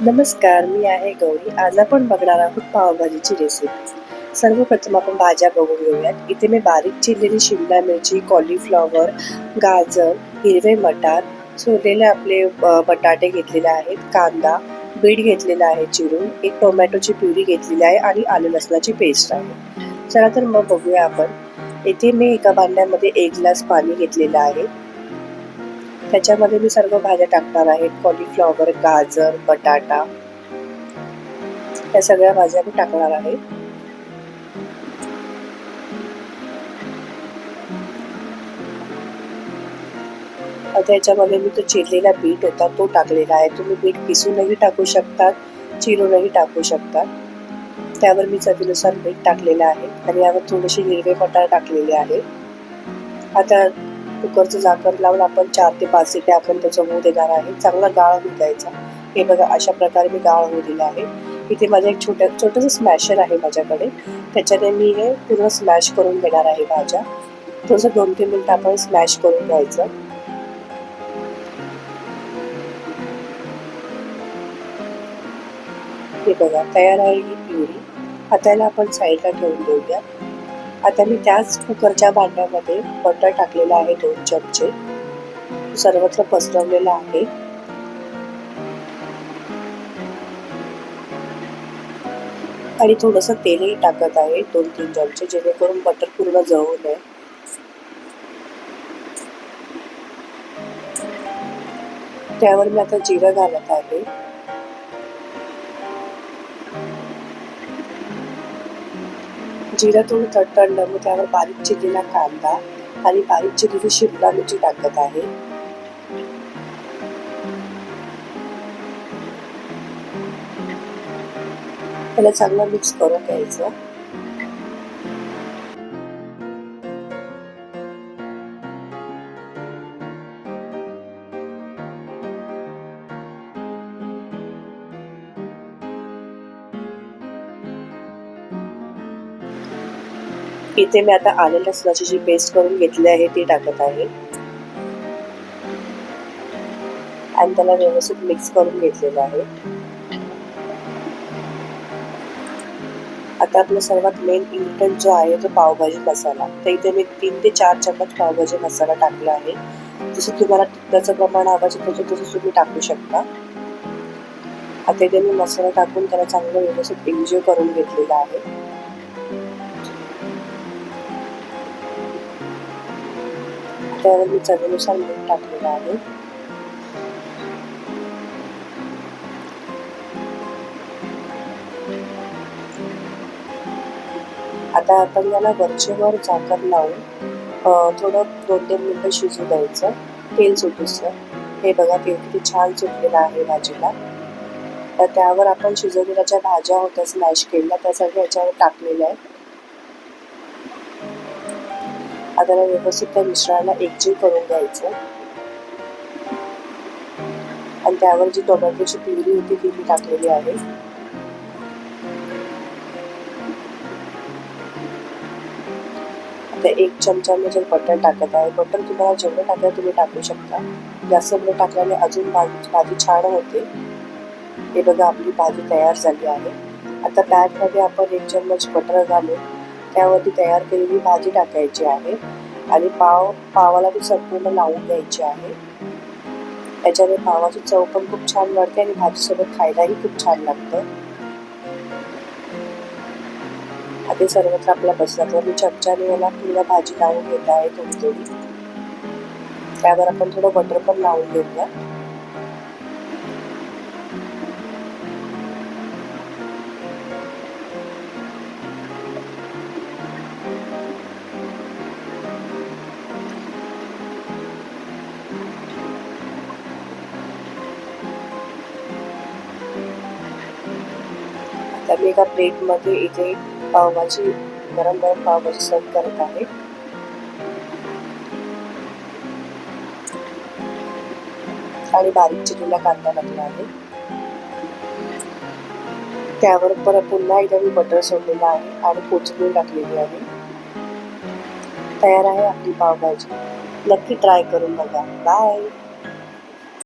नमस्कार मी आहे गौरी. आज आपण बघणार आहोत पावभाजीची रेसिपी सर्वप्रथम आपण भाज्या बघून घेऊयात. इथे मी बारीक चिरलेली शिमला मिरची कॉलीफ्लॉवर गाजर हिरवे मटार सोललेले आपले बटाटे घेतलेले आहेत कांदा बीट घेतलेला आहे चिरून एक टोमॅटोची प्युरी घेतलेली आहे आणि आलू लसणाची पेस्ट आहे. चला तर मग बघूया आपण. इथे मी एका भांड्यामध्ये एक ग्लास पाणी घेतलेलं आहे. त्याच्यामध्ये मी सर्व भाज्या टाकणार आहे. कॉलीफ्लॉवर गाजर बटाटा. या सगळ्या भाज्या मी टाकणार आहे. आता याच्यामध्ये मी तो चिरलेला बीट होता तो टाकलेला आहे. तुम्ही बीट किसूनही टाकू शकतात चिरूनही टाकू शकतात. त्यावर मी चवीनुसार मीठ टाकलेलं आहे. आणि यावर थोडेसे हिरवे मटार टाकलेले आहे. आता कुकरचं झाकण लावून आपण चार ते पाच सिटे आपण त्याचं होऊ देणार आहे. चांगला गाळ होऊ द्यायचा. हे बघा अशा प्रकारे मी गाळ होऊ दिला आहे. इथे माझं एक छोटं छोटंसं स्मॅशर आहे माझ्याकडे. त्याच्याने मी हे पूर्ण स्मॅश करून घेणार आहे भाज्या. थोडंसं दोन तीन मिनटं आपण स्मॅश करून घ्यायचं. हे बघा तयार आहे ही पिवळी आता याला आपण साईडला ठेवून देऊया. आता मी त्याच कुकरच्या भांड्यामध्ये बटर टाकलेलं आहे दोन चमचे. सर्वत्र पसरवलेलं आहे. आणि थोडंसं तेलही टाकत आहे दोन तीन चमचे जेणेकरून बटर पूर्ण जळू नये त्यावर मी आता जिरं घालत आहे. जिरं थोडं तडतडलं मग त्यावर बारीक चिरलेला कांदा आणि बारीक चिरलेली शिमला मिरची टाकत आहे. त्याला चांगलं मिक्स करून घ्यायचं. इथे मी आता आले लसणाची जी पेस्ट करून घेतली आहे ती टाकत आहे. आणि त्याला व्यवस्थित मिक्स करून घेतलेलं आहे. आता आपला सर्वात मेन इन्ग्रेडियंट जो आहे तो पावभाजी मसाला. तर इथे मी तीन ते चार चम्मच पावभाजी मसाला टाकला आहे. जसं तुम्हाला तिखटाचं प्रमाण हवं असेल तसं तसं तुम्ही टाकू शकता. आता इथे मी मसाला टाकून त्याला चांगलं व्यवस्थित एन्जॉय करून घेतलेला आहे. त्यावर मी चवीनुसार मीठ टाकलेलं आहे आता आपण याला वरचेवर झाकण लावून थोडं दोन तीन मिनटं शिजू द्यायचं. तेल सुटूसं. हे बघा तेल किती छान सुटलेलं आहे भाजीला. तर त्यावर आपण शिजवलेल्या ज्या भाज्या होत्या स्मॅश केलेल्या त्या सगळ्या याच्यावर टाकलेल्या आहेत. त्याला व्यवस्थित त्या मिश्रणाला एकजीव करून द्यायचं आणि त्यावर जी टोमॅटोची प्युरी होती ती मी टाकलेली आहे. आता एक चमचा मी जर बटर टाकत आहे. बटर तुम्हाला जेवढं टाकलं तुम्ही टाकू शकता. जास्त बटर टाकल्याने अजून भाजी भाजी छान होते. हे बघा आपली भाजी तयार झाली आहे. आता पॅनमध्ये आपण एक चम्मच बटर घालून त्यावरती तयार केलेली भाजी टाकायची आहे आणि पाव पावाला ती संपूर्ण लावून द्यायची आहे. त्याच्याने पावाची चव पण खूप छान वाढते आणि भाजीसोबत खायलाही खूप छान लागतं. आधी सर्वत्र आपल्या बसला तर मी चमच्याने याला पूर्ण भाजी लावून घेत आहे थोडी थोडी त्यावर आपण थोडं बटर पण लावून घेऊया. आता मी एका प्लेटमध्ये इथे पावभाजी गरम गरम पावभाजी सर्व करत आहे. आणि बारीक चिरलेला कांदा टाकला आहे. त्यावर परत पुन्हा एकदा मी बटर सोडलेलं आहे आणि कोथिंबीर टाकलेली आहे. तयार आहे आपली पावभाजी. नक्की ट्राय करून बघा. बाय